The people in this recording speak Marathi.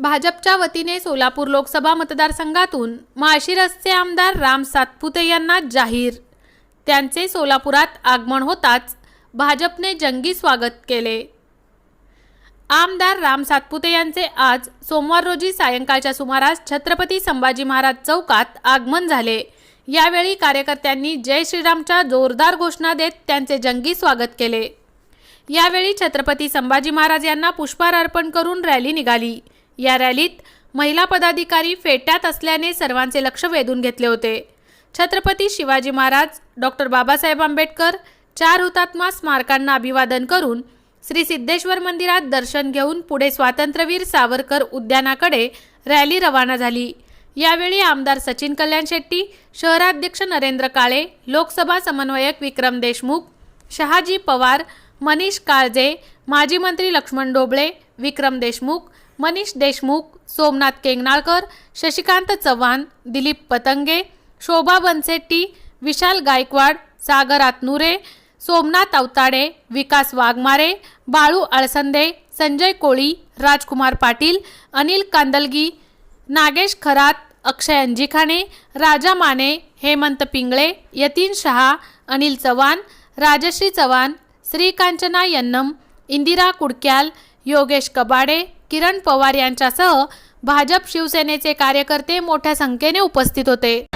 भाजपच्या वतीने सोलापूर लोकसभा मतदारसंघातून माळशिरसचे आमदार राम सातपुते यांना जाहीर. त्यांचे सोलापुरात आगमन होताच भाजपने जंगी स्वागत केले. आमदार राम सातपुते यांचे आज सोमवार रोजी सायंकाळच्या सुमारास छत्रपती संभाजी महाराज चौकात आगमन झाले. यावेळी कार्यकर्त्यांनी जय श्रीरामच्या जोरदार घोषणा देत त्यांचे जंगी स्वागत केले. यावेळी छत्रपती संभाजी महाराज यांना पुष्पहार अर्पण करून रॅली निघाली. या रॅलीत महिला पदाधिकारी फेट्यात असल्याने सर्वांचे लक्ष वेधून घेतले होते. छत्रपती शिवाजी महाराज डॉक्टर बाबासाहेब आंबेडकर चार हुतात्मा स्मारकांना अभिवादन करून श्री सिद्धेश्वर मंदिरात दर्शन घेऊन पुढे स्वातंत्र्यवीर सावरकर उद्यानाकडे रॅली रवाना झाली. यावेळी आमदार सचिन कल्याण शेट्टी शहराध्यक्ष नरेंद्र काळे लोकसभा समन्वयक विक्रम देशमुख शहाजी पवार मनीष काळजे माजी मंत्री लक्ष्मण डोबळे विक्रम देशमुख मनीष देशमुख सोमनाथ केंगनाळकर शशिकांत चव्हाण दिलीप पतंगे शोभा बनसेट्टी विशाल गायकवाड सागर आतनुरे सोमनाथ अवताडे विकास वाघमारे बाळू अळसंदे संजय कोळी राजकुमार पाटील अनिल कांदलगी नागेश खरात अक्षय अंजिखाणे राजा माने हेमंत पिंगळे यतीन शहा अनिल चव्हाण राजश्री चव्हाण श्रीकांचना यन्नम इंदिरा कुडक्याल योगेश कबाडे किरण पवार यांच्यासह भाजप शिवसेनेचे कार्यकर्ते मोठ्या संख्येने उपस्थित होते.